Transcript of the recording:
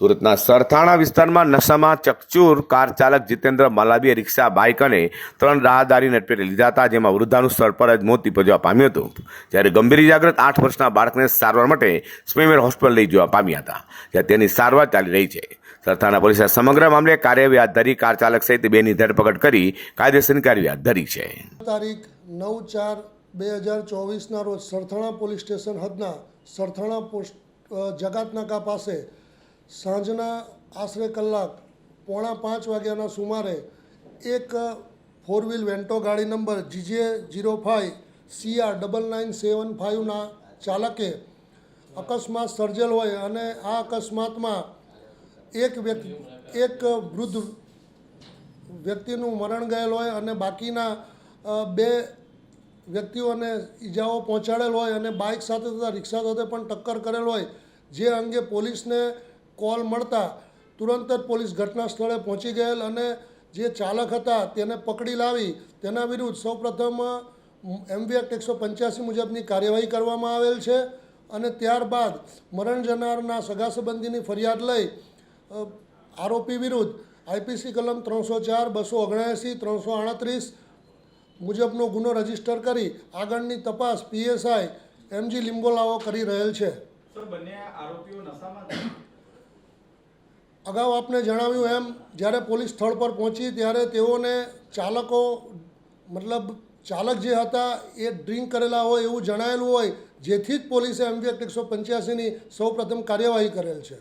સુરતના સરથાણા વિસ્તારમાં નશામાં ચકચૂર કાર ચાલક જીતેન્દ્ર મલાબીએ રિક્ષા, બાઇક અને ત્રણ રાહદારીને અટપેટે લીધા હતા, જેમાં વૃદ્ધાનું સ્થળ પર જ મોત નિપજવા પામ્યું હતું. જ્યારે ગંભીર ઇજાગ્રસ્ત આઠ વર્ષના બાળકને સારવાર માટે સ્મીમેર હોસ્પિટલ લઈ જવા પામ્યા હતા, જ્યાં તેની સારવાર ચાલી રહી છે. સરથાણા પોલીસે સમગ્ર મામલે કાર્યવાહી હાથ ધરી, કાર ચાલક સહિત બેની ધરપકડ કરી કાયદેસરની કાર્યવાહી હાથ ધરી છે. તારીખ નવ ચાર બે હજાર ચોવીસના રોજ સરથાણા પોલીસ સ્ટેશન હદના સરથાણા પોસ્ટ જગાતનાકા પાસે સાંજના આશરે કલાક, પોણા પાંચ વાગ્યાના સુમારે એક ફોર વ્હીલ વેન્ટો ગાડી number GJ zero five CR double nine seven ફાઇવના ચાલકે અકસ્માત સર્જેલ હોય અને આ અકસ્માતમાં એક વ્યક્તિ એક વૃદ્ધ વ્યક્તિનું મરણ ગયેલ હોય અને બાકીના બે વ્યક્તિઓને ઈજાઓ પહોંચાડેલ હોય અને બાઇક સાથે તથા રિક્ષા સાથે પણ ટક્કર કરેલ હોય, જે અંગે પોલીસને કોલ મળતા તુરંત જ પોલીસ ઘટના સ્થળે પહોંચી ગયેલ અને જે ચાલક હતા તેને પકડી લાવી તેના વિરુદ્ધ સૌપ્રથમ એમવી એક્ટ એકસો પંચ્યાસી મુજબની કાર્યવાહી કરવામાં આવેલ છે અને ત્યારબાદ મરણ જનારના સગા સંબંધીની ફરિયાદ લઈ આરોપી વિરુદ્ધ આઈપીસી કલમ ત્રણસો ચાર, બસો ઓગણએંસી ત્રણસો આડત્રીસ મુજબનો ગુનો રજિસ્ટર કરી આગળની તપાસ પીએસઆઈ એમજી લિંબોલાઓ કરી રહેલ છે સર, બંને આરોપીઓ નશામાં? અગાઉ આપને જણાવ્યું એમ, જ્યારે પોલીસ સ્થળ પર પહોંચી ત્યારે તેઓને ચાલકો, મતલબ ચાલક જે હતા એ ડ્રિંક કરેલા હોય એવું જણાયેલું હોય, જેથી જ પોલીસે એમવી એક્ટ એકસો પંચ્યાસીની સૌપ્રથમ કાર્યવાહી કરેલ છે.